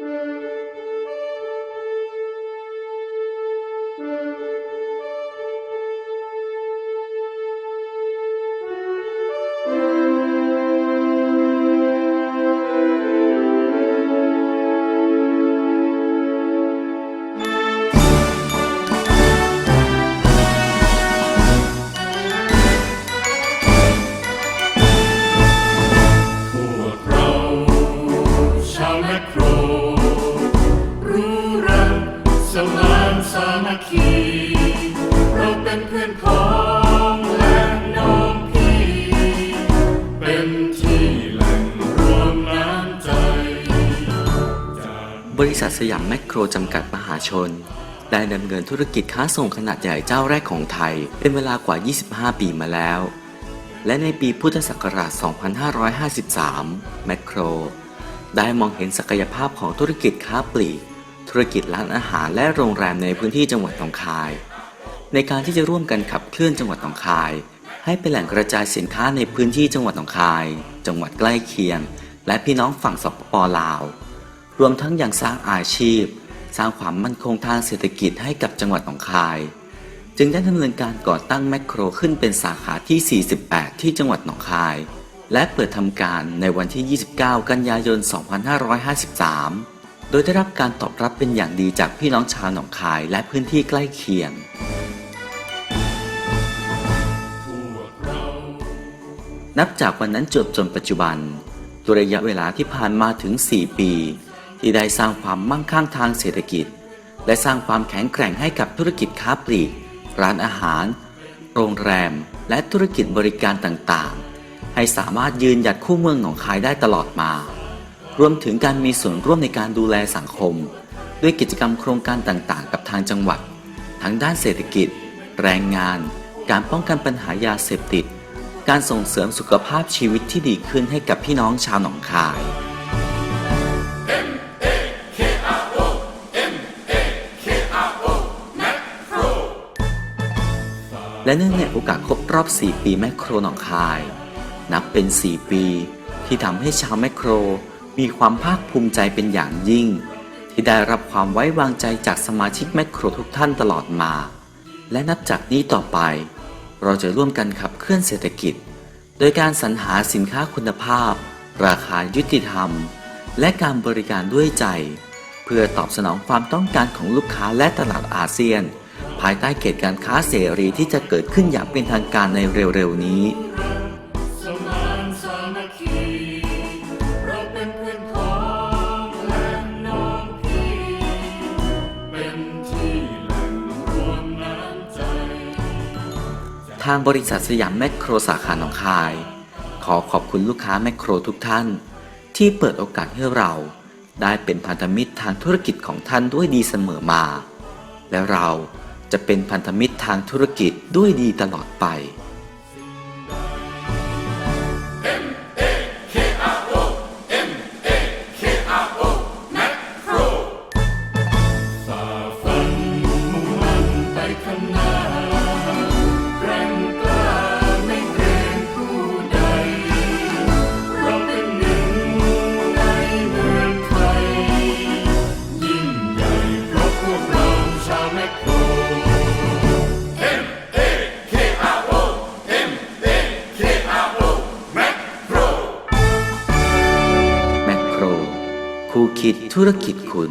พ พื่อนพ้องและน้องพี่ เป็นที่แหล่งรวมน้ำใจ บริษัทสยามแมคโครจำกัดมหาชน ได้ดำเนินธุรกิจค้าส่งขนาดใหญ่เจ้าแรกของไทย เป็นเวลากว่า 25 ปีมาแล้ว และในปีพุทธศักราช 2553 แมคโคร ได้มองเห็นศักยภาพของธุรกิจค้าปลีก ธุรกิจร้านอาหารและโรงแรมในพื้นที่จังหวัดหนองคาย ในการที่จะร่วมกันขับเคลื่อนจังหวัดหนองคาย ให้เป็นแหล่งกระจายสินค้าในพื้นที่จังหวัดหนองคาย จังหวัดใกล้เคียง และพี่น้องฝั่งสปปลาว รวมทั้งยังสร้างอาชีพ สร้างความมั่นคงทางเศรษฐกิจให้กับจังหวัดหนองคาย จึงได้ดำเนินการก่อตั้งแมคโครขึ้นเป็นสาขาที่ 48 ที่จังหวัดหนองคาย และเปิดทำการในวันที่ 29 กันยายน 2553 โดยได้รับการตอบรับเป็นอย่างดีจากพี่น้องชาวหนองคายและพื้นที่ใกล้เคียง นับจากวันนั้นจนจนปัจจุบันตัวระยะเวลาที่ผ่านมาถึง 4 ปี ที่ได้สร้างความมั่งคั่งทางเศรษฐกิจ และสร้างความแข็งแกร่งให้กับธุรกิจค้าปลีก ร้านอาหาร โรงแรม และธุรกิจบริการต่างๆ ให้สามารถยืนหยัดคู่เมืองหนองคายได้ตลอดมา รวมถึงการมีส่วนร่วมในการดูแลสังคม ด้วยกิจกรรมโครงการต่างๆ กับทางจังหวัด ทั้งด้านเศรษฐกิจ แรงงาน การป้องกันปัญหายาเสพติด การส่งเสริมสุขภาพชีวิตที่ดีขึ้นให้กับพี่น้องชาวหนองคาย และเนื่องในโอกาสครบรอบ 4 ปีแมคโครหนองคาย นับเป็น 4 ปีที่ทำให้ชาวแมคโครมีความภาคภูมิใจเป็นอย่างยิ่ง ที่ได้รับความไว้วางใจจากสมาชิกแมคโครทุกท่านตลอดมา และนับจากนี้ต่อไป เราจะร่วมกันขับเคลื่อนเศรษฐกิจ โดยการสรรหาสินค้าคุณภาพ ราคายุติธรรม และการบริการด้วยใจ เพื่อตอบสนองความต้องการของลูกค้าและตลาดอาเซียน ภายใต้เขตการค้าเสรีที่จะเกิดขึ้นอย่างเป็นทางการในเร็วๆนี้างบริษัทสยามแมคโครสาขาหนองคาย ขอขอบคุณลูกค้าแมคโครทุกท่าน ที่เปิดโอกาสให้เรา ได้เป็นพันธมิตรทางธุรกิจของท่านด้วยดีเสมอมา และเราจะเป็นพันธมิตรทางธุรกิจด้วยดีตลอดไป คู่คิดธุรกิจคุณ